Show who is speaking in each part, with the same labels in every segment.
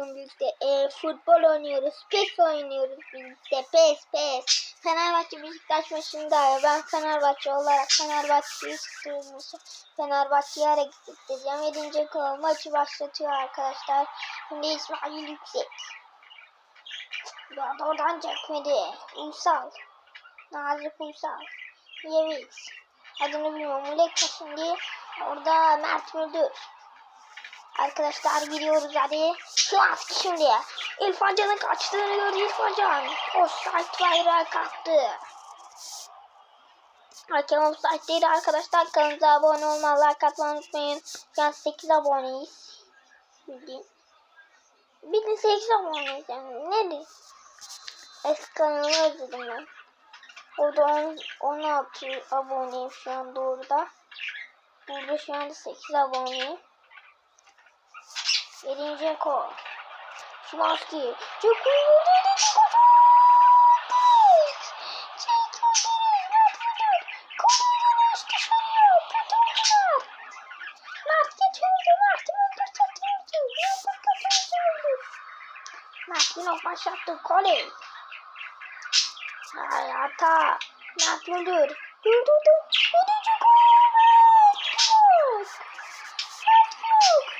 Speaker 1: bugün birlikte e, futbol oynuyoruz. PES oynuyoruz birlikte. PES PES. Fenerbahçe Beşiktaş maçında ben Fenerbahçe olarak Fenerbahçe'yi tutuyorum. Fenerbahçe'yi hareket edeceğim. 7. kol maçı başlatıyor arkadaşlar. Şimdi İsmail Yüksek. Ya da oradan çekmedi. Uysal. Nazif Uysal. Yeviz. Adını bilmiyorum. Muleka şimdi. Orada Mert Müldür. Arkadaşlar gidiyoruz hadi. Şans şimdi. İrfan Can'ın kaçtığını gördü İrfan Can. Offside bayrağı kalktı. Hakem offside değil arkadaşlar. Kanalımıza abone olmayı, like atmayı unutmayın. Şu an 8 aboneyiz. Bir de 8 aboneyiz yani. Nedir? Eski kanalımı özledim ben. Orada 10, 16 aboneyim şu an doğruda. Burada şu anda 8 aboneyim. Birinci Eko. Şimanski. İyi vurdu. Martino başlattı kolej. Ay hata. Mert Müldür. Dur dur dur. Birinci gol. Yok. Mert yok.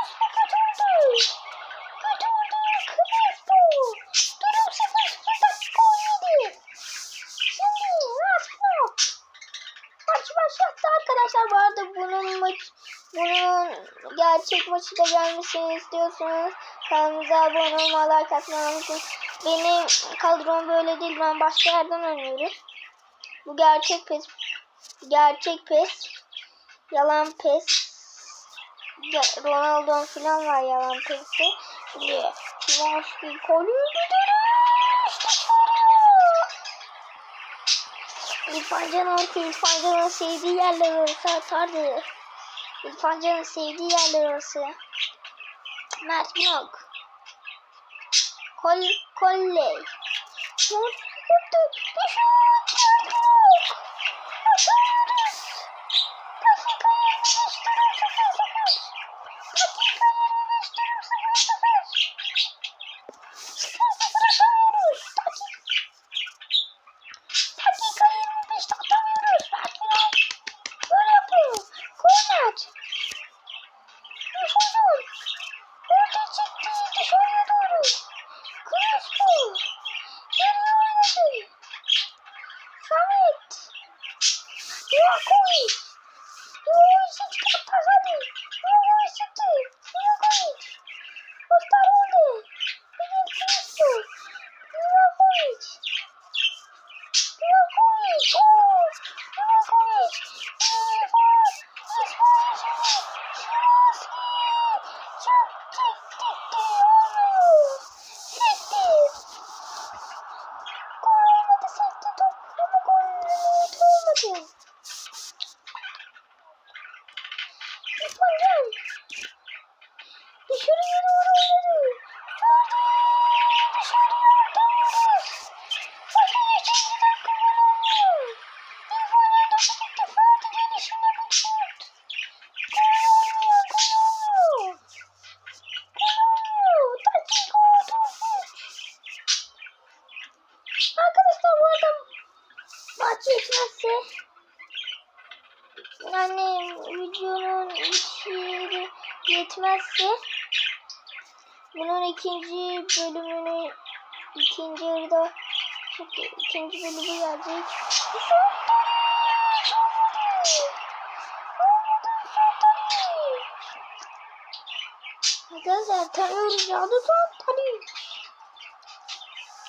Speaker 1: bu. Durum 0-0 dakika 17. Şimdi Rasmus. Maç başlattı arkadaşlar. Bu bunun maç bunun gerçek maçı da gelmesini istiyorsanız kanalımıza abone olmayı, like atmayı unutmayın. Benim kadrom böyle değil. Ben başka yerden oynuyorum. Bu gerçek pes. Gerçek pes. Yalan pes. Ronaldo falan var yalan pesi. Şimdi Şimanski golü İrfan Can olsa İrfan Can'ın sevdiği yerler olsa atardı. İrfan Can'ın sevdiği yerler olsa. Mert yok. Kol, kolley. Vur, vurdu. Düşün, yok. Atıyoruz. Dakika 25 durum 0-0. Dakika 25 Dışarıya doğru oynadı. Verdi. Dışarıya atamıyoruz. Bakın. İrfan Can topu gitti. Ferdi gelişine. Gol olmuyor. Gol olmuyor. Dakika 33. Arkadaşlar bu arada maç yetmezse yani videonun içeri yetmezse bunun ikinci bölümünü ikinci yarıda ikinci bölümü gelecek. Arkadaşlar tanıyoruz ya da tabii.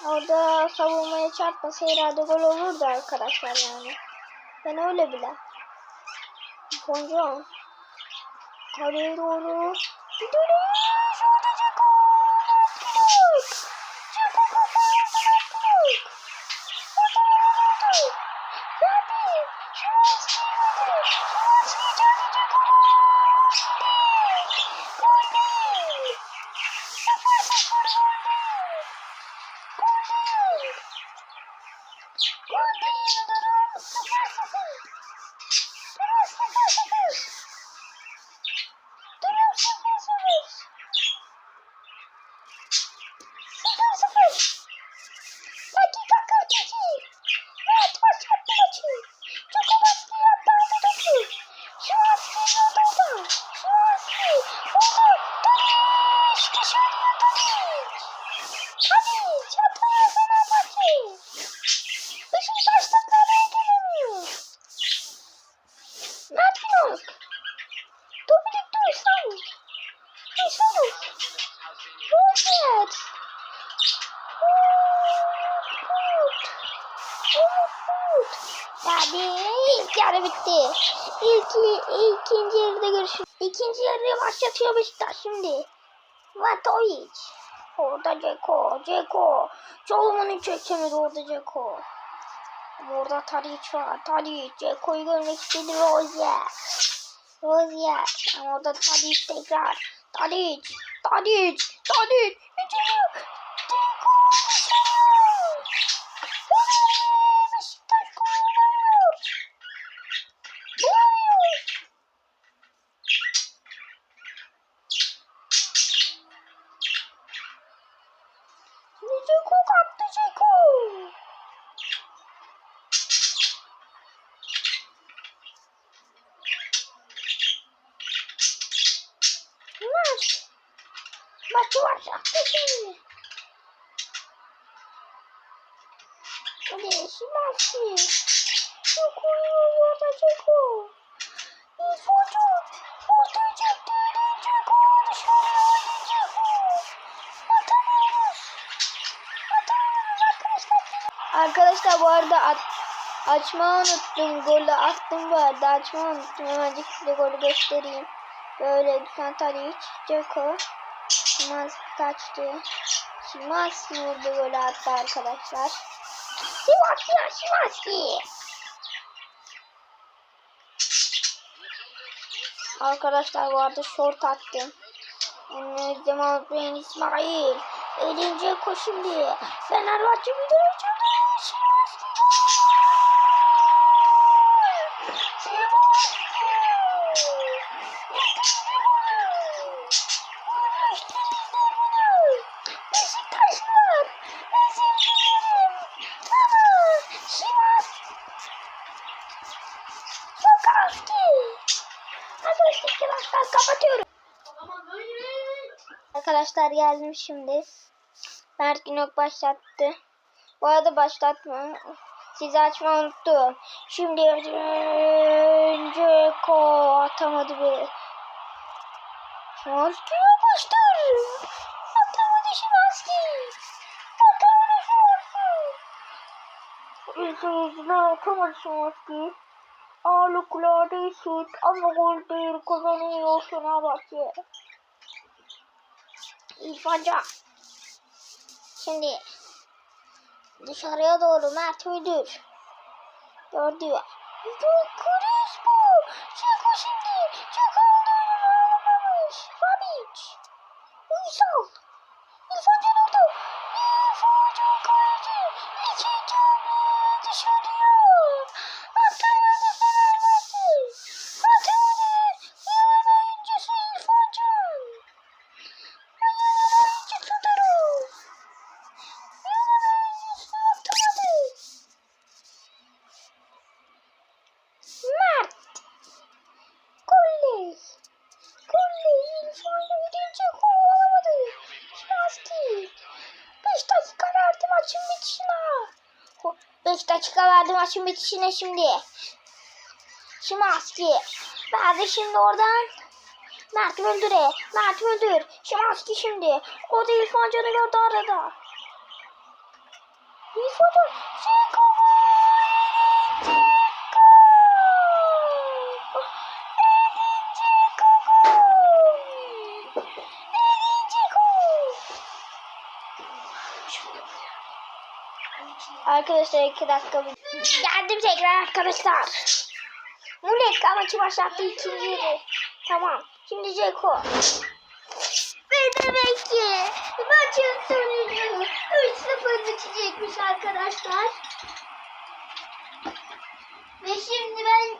Speaker 1: Orada savunmaya çarpmasa herhalde gol olurdu arkadaşlar yani. Ben öyle bile. Konca. Kaleye doğru. Go, Daddy! Şurada. Şurada. Yani ilk yarı bitti. İlk, ikinci yarıda görüşürüz. İkinci yarıya başlatıyor Beşiktaş şimdi. Matoviç. Orada Ceko. Ceko. Çoluman'ın çekemedi orada Ceko. Burada Tadiç var. Tadiç. Ceko'yu görmek istedi Rozier. Rozier. Ama orada Tadiç tekrar. Tadic. Tadic. Tadic. İçeri. Ceko. Beşiktaş gol alamıyor. Gol. Şimdi Ceko kaptı Ceko. Maç. Maçı başlattı şimdi. Hadi Şimanski. Ceko orada Ceko. İlfocu. Orta çekti. Ceko dışarı. Ceko. Atamıyoruz. Atamıyoruz arkadaşlar. Arkadaşlar bu arada at, açmayı unuttum. Golü attım bu arada. Açmayı unuttum. Hemencik size golü göstereyim. Böyle Dusan Tadic, Ceko. Şimanski kaçtı. Şimanski vurdu golü attı arkadaşlar. Şimanski ya Şimanski. Arkadaşlar bu arada short attım. Önümüzde Mahmut İsmail. Elince koş şimdi. Fenerbahçe bir de açıldı. Beşiktaşlar. Arkadaşlar geldim şimdi. Mert Günok başlattı. Bu arada başlatma. Sizi açmayı unuttum. Şimdi önce ko atamadı bir. Şimanski yapıştır. Atamadı Şimanski. Atamadı Şimanski. İlk yüzüne atamadı Şimanski. Ağırlıklarda şut ama gol değil kazanıyor Fenerbahçe. İrfanca. Şimdi dışarıya doğru Mert Müdür. Gördü. Yok Crespo. Çeko şimdi. Çeko olduğunu alamamış. Rabic. Uysal. İrfan Can oldu. İrfan Can kaleci. İkinci hamle dışarıya. Atamadı Fenerbahçe. Atamadı. Yılın oyuncusu İrfan Can. Yılın oyuncusudur o. Yılın oyuncusu atamadı. Mert. Golley. Golley. İrfan Can gidince gol alamadı. Şimanski. 5 dakika verdi maçın bitişine. 5 dakika verdi maçın bitişine şimdi. Şimanski. Verdi şimdi oradan. Mert Müldür'e. Mert Müldür. Şimanski şimdi. O da İrfan Can'ı gördü arada. İrfan Can. Ceko. Arkadaşlar iki dakika. Geldim tekrar arkadaşlar. Muleka maçı başlattı ikinci yarı. Tamam. Şimdi Ceko. Ve demek ki maçın sonucu 3-0 bitecekmiş arkadaşlar. Ve şimdi ben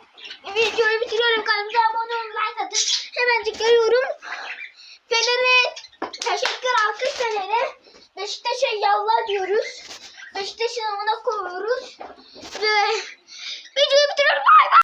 Speaker 1: videoyu bitiriyorum. Kanalımıza abone olun, like atın. Hemencik geliyorum. Fener'e teşekkür alkış Fener'e. Beşiktaş'a yallah diyoruz işte sınavına koyuyoruz. Ve videoyu bitiriyorum. Bay bay.